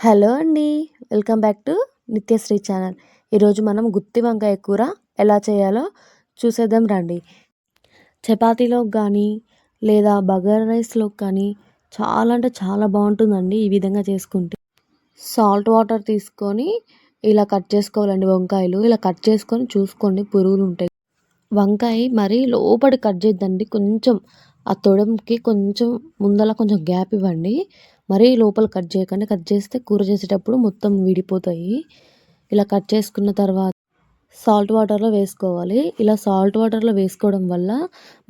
Hello అండి welcome back to Nityasri channel. ఈరోజు మనం గుత్తి వంకాయ కూర ఎలా చేయాలో చూసేద్దాం రండి. చపాతీలోకి కానీ లేదా బగర్ రైస్లోకి కానీ చాలా అంటే చాలా బాగుంటుందండి ఈ విధంగా చేసుకుంటే. సాల్ట్ వాటర్ తీసుకొని ఇలా కట్ చేసుకోవాలండి వంకాయలు. ఇలా కట్ చేసుకొని చూసుకోండి పురుగులు ఉంటాయి. వంకాయ మరీ లోపలి కట్ చేద్దండి. కొంచెం ఆ తొడంకి కొంచెం ముందల కొంచెం గ్యాప్ ఇవ్వండి. మరీ లోపల కట్ చేయకండి. కట్ చేస్తే కూర చేసేటప్పుడు మొత్తం విడిపోతాయి. ఇలా కట్ చేసుకున్న తర్వాత సాల్ట్ వాటర్లో వేసుకోవాలి. ఇలా సాల్ట్ వాటర్లో వేసుకోవడం వల్ల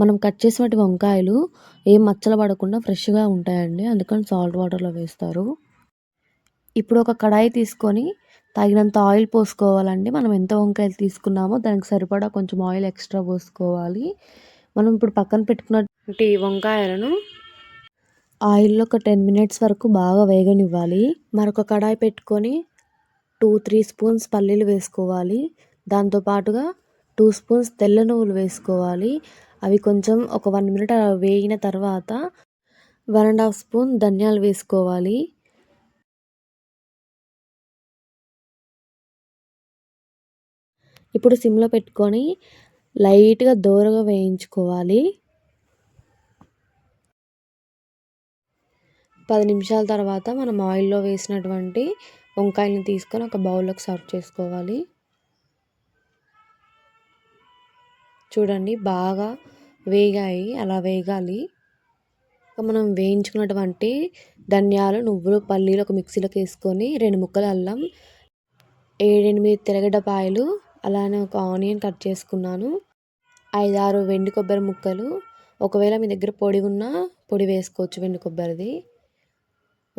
మనం కట్ చేసినటువంటి వంకాయలు ఏం మచ్చలు పడకుండా ఫ్రెష్గా ఉంటాయండి. అందుకని సాల్ట్ వాటర్లో వేస్తారు. ఇప్పుడు ఒక కడాయి తీసుకొని తగినంత ఆయిల్ పోసుకోవాలండి. మనం ఎంత వంకాయలు తీసుకున్నామో దానికి సరిపడా కొంచెం ఆయిల్ ఎక్స్ట్రా పోసుకోవాలి. మనం ఇప్పుడు పక్కన పెట్టుకున్నటువంటి వంకాయలను ఆయిల్లో ఒక టెన్ మినిట్స్ వరకు బాగా వేగనివ్వాలి. మరొక కడాయి పెట్టుకొని టూ త్రీ స్పూన్స్ పల్లీలు వేసుకోవాలి. దాంతోపాటుగా టూ స్పూన్స్ తెల్ల నువ్వులు వేసుకోవాలి. అవి కొంచెం ఒక వన్ మినిట్ వేగిన తర్వాత వన్ అండ్ హాఫ్ స్పూన్ ధనియాలు వేసుకోవాలి. ఇప్పుడు సిమ్లో పెట్టుకొని లైట్గా దోరగా వేయించుకోవాలి. పది నిమిషాల తర్వాత మనం ఆయిల్లో వేసినటువంటి వంకాయలను తీసుకొని ఒక బౌల్లోకి సర్వ్ చేసుకోవాలి. చూడండి బాగా వేగాయి అలా వేగాలి. మనం వేయించుకున్నటువంటి ధనియాలు నువ్వులు పల్లీలు ఒక మిక్సీలోకి వేసుకొని రెండు ముక్కలు అల్లం ఏడెనిమిది తెరగడ్డపాయలు అలానే ఒక ఆనియన్ కట్ చేసుకున్నాను. ఐదారు వెండి కొబ్బరి ముక్కలు ఒకవేళ మీ దగ్గర పొడి ఉన్నా పొడి వేసుకోవచ్చు వెండి కొబ్బరిది.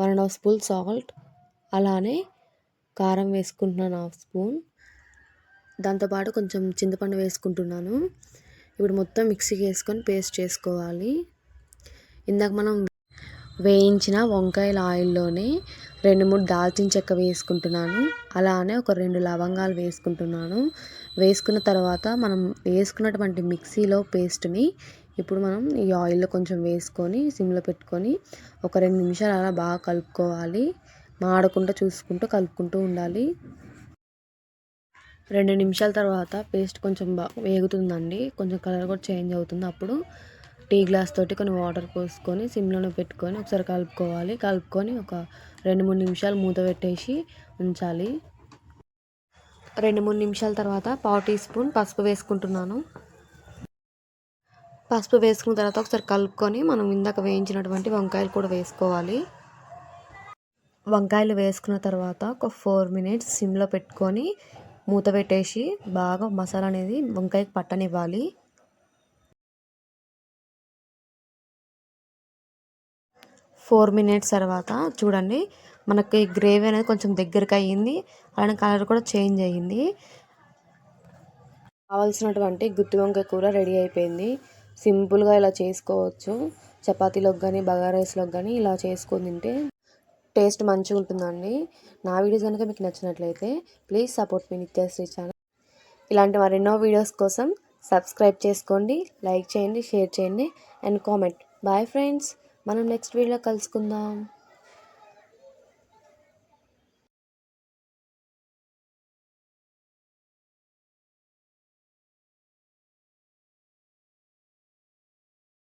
One and half spoon salt. అలానే కారం వేసుకుంటున్నాను హాఫ్ స్పూన్. దాంతోపాటు కొంచెం చింతపండు వేసుకుంటున్నాను. ఇప్పుడు మొత్తం మిక్సీకి వేసుకొని పేస్ట్ చేసుకోవాలి. ఇందాక మనం వేయించిన వంకాయల ఆయిల్లోనే రెండు మూడు దాల్చిన చెక్క వేసుకుంటున్నాను. అలానే ఒక రెండు లవంగాలు వేసుకుంటున్నాను. వేసుకున్న తర్వాత మనం వేసుకున్నటువంటి మిక్సీలో పేస్ట్ని ఇప్పుడు మనం ఈ ఆయిల్లో కొంచెం వేసుకొని సిమ్లో పెట్టుకొని ఒక రెండు నిమిషాలు అలా బాగా కలుపుకోవాలి. మాడకుండా చూసుకుంటూ కలుపుకుంటూ ఉండాలి. రెండు నిమిషాల తర్వాత పేస్ట్ కొంచెం బాగా వేగుతుందండి. కొంచెం కలర్ కూడా చేంజ్ అవుతుంది. అప్పుడు టీ గ్లాస్ తోటి కొన్ని వాటర్ పోసుకొని సిమ్లోనే పెట్టుకొని ఒకసారి కలుపుకోవాలి. కలుపుకొని ఒక రెండు మూడు నిమిషాలు మూత పెట్టేసి ఉంచాలి. రెండు మూడు నిమిషాల తర్వాత పావు టీ స్పూన్ పసుపు వేసుకుంటున్నాను. పసుపు వేసుకున్న తర్వాత ఒకసారి కలుపుకొని మనం ఇందాక వేయించినటువంటి వంకాయలు కూడా వేసుకోవాలి. వంకాయలు వేసుకున్న తర్వాత ఒక ఫోర్ మినిట్స్ సిమ్లో పెట్టుకొని మూత పెట్టేసి బాగా మసాలా అనేది వంకాయకి పట్టనివ్వాలి. ఫోర్ మినిట్స్ తర్వాత చూడండి మనకి గ్రేవీ అనేది కొంచెం దగ్గరికి అయ్యింది. అలానే కలర్ కూడా చేంజ్ అయ్యింది. కావాల్సినటువంటి గుత్తి వంకాయ కూర రెడీ అయిపోయింది. సింపుల్గా ఇలా చేసుకోవచ్చు. చపాతీలోకి కానీ బగారా రైస్లోకి కానీ ఇలా చేసుకొని తింటే టేస్ట్ మంచిగా ఉంటుందండి. నా వీడియోస్ కనుక మీకు నచ్చినట్లయితే ప్లీజ్ సపోర్ట్ మీ నిత్యశ్రీ ఛానల్. ఇలాంటి మరెన్నో వీడియోస్ కోసం సబ్స్క్రైబ్ చేసుకోండి లైక్ చేయండి షేర్ చేయండి అండ్ కామెంట్. బాయ్ ఫ్రెండ్స్ మనం నెక్స్ట్ వీడియోలో కలుసుకుందాం.